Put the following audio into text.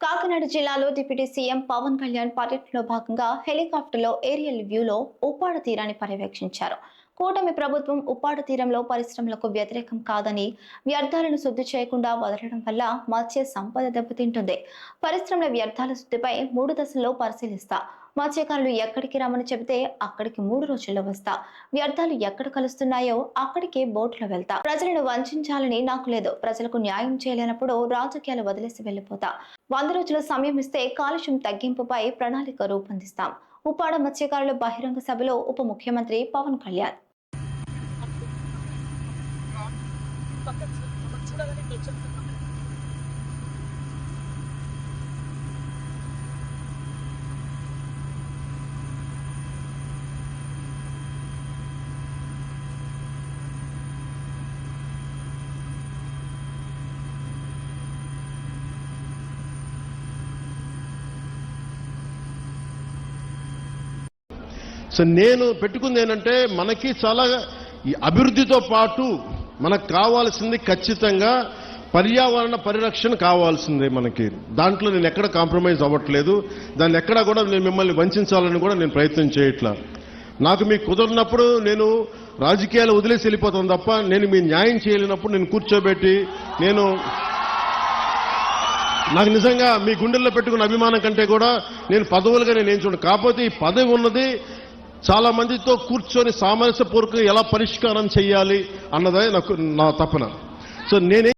కాకినాడ జిల్లాలో deputy CM Pawan Kalyan పర్యటనలో భాగంగా హెలికాప్టర్లో ఏరియల్ వ్యూలో ఉప్పాడ తీరాన్ని పర్యవేక్షించారు. కూటమి ప్రభుత్వం ఉప్పాడ తీరంలో పరిశ్రమలకు వ్యతిరేకం కాదని వ్యర్థాలను శుద్ధి చేయకుండా వదలడం వల్ల మత్స్య సంపద దెబ్బతింటుంది. పరిశ్రమల వ్యర్థాల శుద్ధిపై మూడు దశల్లో పరిశీలిస్తా. మత్స్యకారులు ఎక్కడికి రమ్మని చెబితే అక్కడికి మూడు రోజుల్లో వస్తా. వ్యర్థాలు ఎక్కడ కలుస్తున్నాయో అక్కడికి బోట్లో వెళ్తా. ప్రజలను వంచాలని నాకు లేదు. ప్రజలకు న్యాయం చేయలేనప్పుడు రాజకీయాలు వదిలేసి వెళ్ళిపోతా. వంద రోజుల సమయం ఇస్తే కాలుష్యం తగ్గింపుపై ప్రణాళిక రూపొందిస్తాం. ఉప్పాడ మత్స్యకారుల బహిరంగ సభలో ఉప ముఖ్యమంత్రి పవన్ కళ్యాణ్. సో నేను పెట్టుకుంది ఏంటంటే మనకి చాలా ఈ అభివృద్ధితో పాటు మనకు కావాల్సింది ఖచ్చితంగా పర్యావరణ పరిరక్షణ కావాల్సిందే మనకి. దాంట్లో నేను ఎక్కడ కాంప్రమైజ్ అవ్వట్లేదు. దాన్ని ఎక్కడా కూడా నేను మిమ్మల్ని వంచాలని కూడా నేను ప్రయత్నం చేయట్లా. నాకు మీకు కుదరినప్పుడు నేను రాజకీయాలు వదిలేసి వెళ్ళిపోతాను తప్ప నేను మీ న్యాయం చేయలేనప్పుడు నేను కూర్చోబెట్టి నేను నాకు నిజంగా మీ గుండెల్లో పెట్టుకున్న అభిమానం కంటే కూడా నేను పదవులుగా నేను ఏం చూడండి కాకపోతే ఈ పదవి ఉన్నది చాలా మందితో కూర్చొని సామరస్యపూర్వకంగా ఎలా పరిష్కారం చేయాలి అన్నదే నాకు నా తపన. సో నేనే